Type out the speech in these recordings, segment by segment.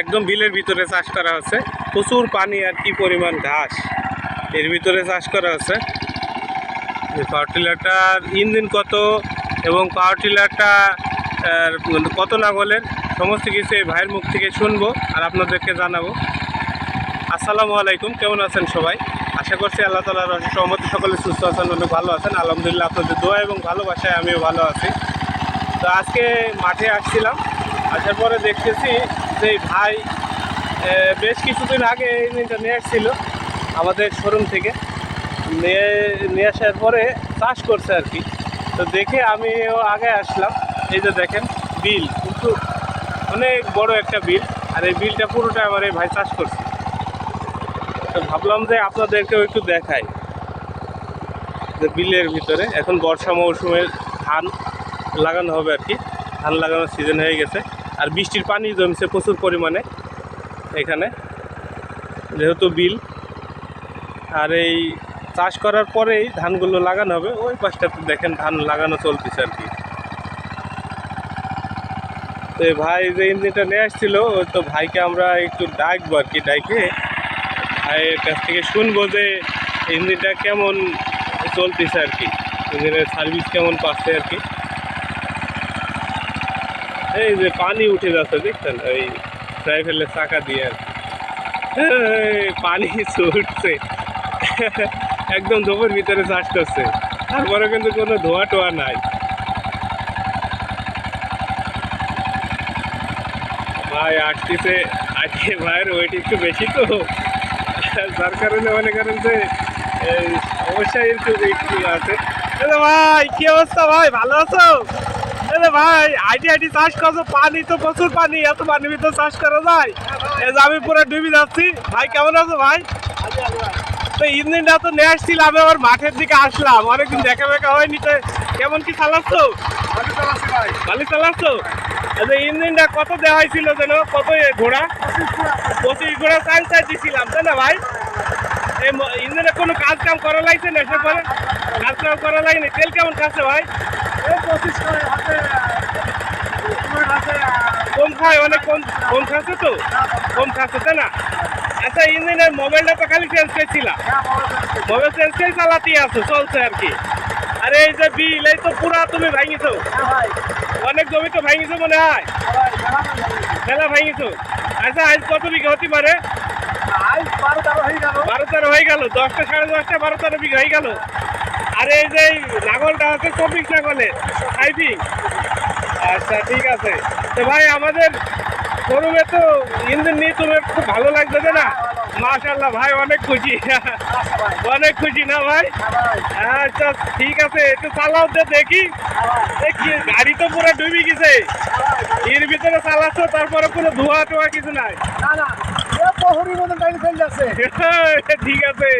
একদম বিলের ভিতরে চাষ করা হচ্ছে। প্রচুর পানি আর কি পরিমাণ ঘাস এর ভিতরে চাষ করা হচ্ছে। পাওয়ার টিলারটার ইঞ্জিন কত এবং পাওয়ার টিলারটা কত নাগলের সমস্ত কিছু এই ভাইয়ের মুখ থেকে শুনব আর আপনাদেরকে জানাব। আসসালামু আলাইকুম, কেমন আছেন সবাই? আশা করছি আল্লাহ তালার সহমতি সকলে সুস্থ আছেন, অনেক ভালো আছেন। আলহামদুলিল্লাহ আপনাদের দোয়া এবং ভালোবাসায় আমিও ভালো আছি। তো আজকে মাঠে আসছিলাম, আসার পরে দেখতেছি এই ভাই বেশ কিছুদিন আগে এই জিনিসটা নিয়ে আসছিল আমাদের শোরুম থেকে। নিয়ে নিয়ে আসার পরে চাষ করছে আর কি। তো দেখে আমিও আগে আসলাম। এই যে দেখেন, বিল, কিন্তু অনেক বড় একটা বিল, আর এই বিলটা পুরোটা আমার এই ভাই চাষ করছে। তো ভাবলাম যে আপনাদেরকেও একটু দেখাই। যে বিলের ভিতরে এখন বর্ষা মৌসুমের ধান লাগানো হবে আর কি। ধান লাগানোর সিজন হয়ে গেছে। আর বৃষ্টির পানি জমছে প্রচুর পরিমাণে এখানে, যেহেতু বিল। আর এই চাষ করার পরেই ধানগুলো লাগানো হবে, ওই পাশটাতে দেখেন ধান লাগানো চলতেছে আর কি। তো ভাই যে ইঞ্জিনটা নিয়ে আসছিল, ওই তো ভাইকে আমরা একটু ডাকবো আর কি, ডাইকে। ভাইয়ের কাছ থেকে শুনব যে ইঞ্জিনটা কেমন চলতেছে আর কি, ইঞ্জিনের সার্ভিস কেমন পাচ্ছে আর কি। এই যে পানি উঠে যাচ্ছে, দেখছেন? ওই ড্রাইভেলের চাকা দিয়ে পানি ছুটছে একদম জমির ভিতরে চাষ করছে। তারপরে কিন্তু কোনো ধোয়া টোয়া নাই। ভাই, আসতেছে। আজকে ভাইয়ের ওয়েট একটু বেশি তো। যার কারণে মনে করেন যে সমস্যা একটু একটু আছে। ভাই, কি অবস্থা ভাই? ভালো আছো? এলে ভাই আইটি আইটি চাষ করছ, পানি তো প্রচুর পানি, এত পানির ভিতর চাষ করা যায়। এই যে আমি পুরো ডুবে যাচ্ছি। ভাই, কেমন আছো ভাই? তো ইঞ্জিনটা তো নিয়ে আসছিল আমি আবার মাঠের দিকে আসলাম। অনেকদিন দেখা দেখা হয়নি, তো কেমন কি চালাচ্ছ? ভালো চালাচ্ছ? যে ইঞ্জিনটা কত দেওয়া হয়েছিল যেন কত ঘোড়া? পঁচিশ ঘোড়া চাল চাই দিছিলাম, তাই না ভাই? এই ইঞ্জিনে কোনো কাজ কাম করা লাগছে না সে পরে? কাজ কাম করা লাগেনি। তেল কেমন খাচ্ছে ভাই? কম খায় অনেক কম কম খাচ্ছে তো? কম খাচ্ছে তাই না? আচ্ছা ইঞ্জিনের মোবাইলটা তো খালি চেঞ্জ করেছিলাম। মোবাইল চেঞ্জ করে চালাতে আছো চলছে আর কি। আরে এই যে বিল এই তো পুরা তুমি ভাঙিছো। অনেক জমি তো ভাঙিছো মনে হয়। মেলা ভাঙিছো। আচ্ছা আজ কত বিঘা হতে পারে? বারো তেরো হয়ে গেল দশটা সাড়ে দশটা বারো তেরো বিঘা হয়ে গেল। আর এই যে লাঙলটা আছে চব্বিশ লাঙলে টাইপিং আচ্ছা ঠিক আছে। তো ভাই আমাদের শোরুমে তো ইঞ্জিন নিয়ে তোমার খুব ভালো লাগছে না? মাশাল্লাহ ভাই অনেক খুশি। অনেক খুশি না ভাই? আচ্ছা ঠিক আছে একটু চালাও তো দেখি দেখি গাড়ি তো পুরো ডুবে গেছে। এর ভিতরে চালাচ্ছ তারপরে কোনো ধোয়া টোয়া কিছু নাই। ঠিক আছে।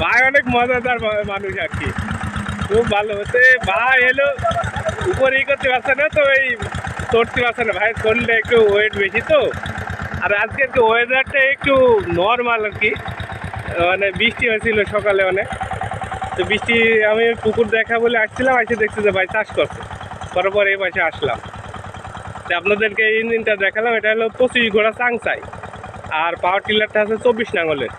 ভাই অনেক মজাদার মানুষ আর কি। খুব ভালো হচ্ছে। ভাই এলো উপরে ই করতে পারছে না তো, এই চড়তে পারছে না। ভাই চললে একটু ওয়েট বেশি তো? আর আজকে একটু ওয়েদারটা একটু নর্মাল আর কি। মানে বৃষ্টি হয়েছিল সকালে অনেক। তো বৃষ্টি, আমি পুকুর দেখা বলে আসছিলাম, এসে দেখছি যে ভাই চাষ করছে। করার পরে এই পাশে আসলাম। তো আপনাদেরকে এই ইঞ্জিনটা দেখালাম, এটা হলো পঁচিশ ঘোড়া চাংচাই আর পাওয়ার টিলারটা আছে চব্বিশ নাঙলের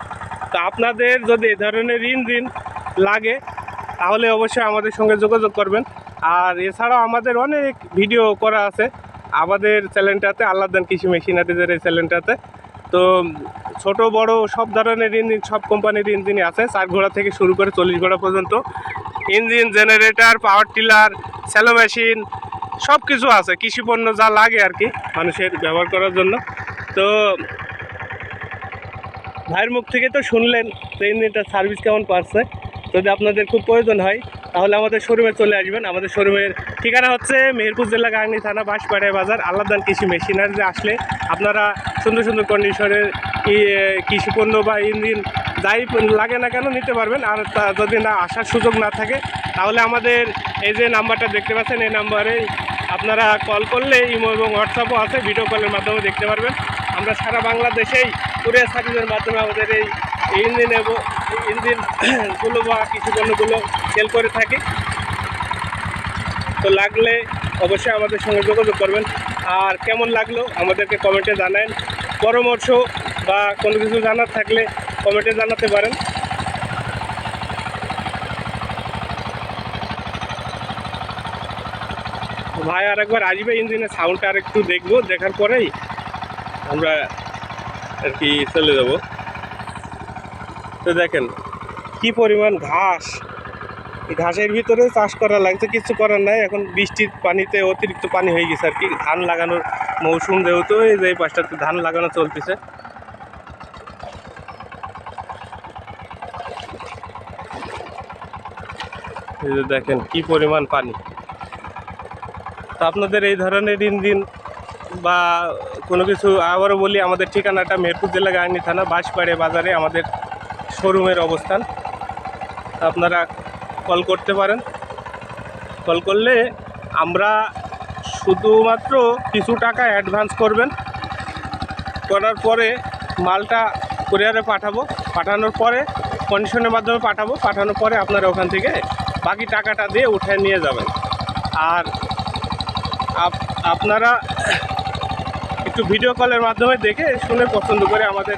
তো আপনাদের যদি এ ধরনের ইঞ্জিন লাগে তাহলে অবশ্যই আমাদের সঙ্গে যোগাযোগ করবেন। আর এছাড়াও আমাদের অনেক ভিডিও করা আছে। আমাদের চ্যানেলটাতে আল্লাদান কৃষি মেশিনারিজের এই চ্যানেলটাতে। তো ছোট, বড় সব ধরনের ইঞ্জিন, সব কোম্পানির ইঞ্জিনই আছে। চার ঘোড়া থেকে শুরু করে চল্লিশ ঘোড়া পর্যন্ত। Engine, generator, power tiller shallow machine সব কিছু আছে। কৃষি পণ্য যা লাগে আর কি মানুষের ব্যবহার করার জন্য। তো ভাইয়ের মুখ থেকে তো শুনলেন তো ইঞ্জিনটার সার্ভিস কেমন পাচ্ছে যদি আপনাদের খুব প্রয়োজন হয়, তাহলে আমাদের শোরুমে চলে আসবেন। আমাদের শোরুমের ঠিকানা হচ্ছে মেহেরপুর জেলা গাংনি থানা বাঁশপাড়িয়া বাজার আল্লাদান কৃষি মেশিনারি আসলে আপনারা সুন্দর সুন্দর কন্ডিশনের কৃষি পণ্য বা ইঞ্জিন যাই লাগে না কেন নিতে পারবেন। আর যদি না আসার সুযোগ না থাকে, তাহলে আমাদের এই যে নাম্বারটা দেখতে পাচ্ছেন, এই নাম্বারে আপনারা কল করলে ইমো এবং হোয়াটসঅ্যাপও আছে ভিডিও কলের মাধ্যমে দেখতে পারবেন। আমরা সারা বাংলাদেশেই কুরিয়ার সার্ভিসের মাধ্যমে আমাদের এই ইঞ্জিন এবং ইঞ্জিনগুলো বা কিছু পণ্যগুলো সেল করে থাকি। তো লাগলে অবশ্যই আমাদের সঙ্গে যোগাযোগ করবেন। আর কেমন লাগল আমাদেরকে কমেন্টে জানান। পরামর্শ বা কোনো কিছু জানার থাকলে কমেন্টে জানাতে পারেন। ভাই আর একবার আসবে ইঞ্জিনের সাউন্ডটা আর একটু দেখব, দেখার পরেই আমরা আর কি চলে যাব। তো দেখেন, কি পরিমাণ ঘাস। ঘাসের ভিতরে চাষ করা লাগছে, কিছু করার নাই। এখন বৃষ্টির পানিতে অতিরিক্ত পানি হয়ে গেছে আর কি। ধান লাগানোর মৌসুম যেহেতু, এই যে পাশটাতে ধান লাগানো চলতেছে। দেখেন, কি পরিমাণ পানি। তো আপনাদের এই ধরনের ইঞ্জিন বা কোনো কিছু আবারও বলি, আমাদের ঠিকানাটা মেহেরপুর জেলা গাংনি থানা, বাঁশপাড়ে বাজারে আমাদের শোরুমের অবস্থান। আপনারা কল করতে পারেন। কল করলে আমরা শুধুমাত্র কিছু টাকা অ্যাডভান্স করবেন। করার পরে মালটা কুরিয়ারে পাঠাবো। পাঠানোর পরে কন্ডিশনের মাধ্যমে পাঠাবো। পাঠানোর পরে আপনারা ওখান থেকে বাকি টাকাটা দিয়ে উঠে নিয়ে যাবেন। আর আপ- আপনারা একটু ভিডিও কলের মাধ্যমে দেখে শুনে পছন্দ করে আমাদের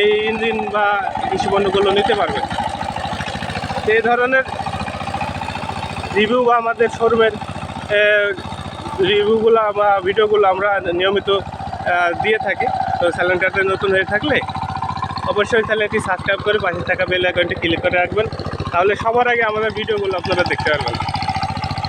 এই ইঞ্জিন বা কৃষি পণ্যগুলো নিতে পারবেন এই ধরনের রিভিউ বা আমাদের শোরুমের রিভিউগুলো বা ভিডিওগুলো আমরা নিয়মিত দিয়ে থাকি। তো স্যালেন্ডারটা নতুন হয়ে থাকলে অবশ্যই চ্যানেলটি সাবস্ক্রাইব করে পাশে থাকা বেল আইকনটি ক্লিক করে রাখবেন। তাহলে সবার আগে আমাদের ভিডিওগুলো আপনারা দেখতে পারবেন।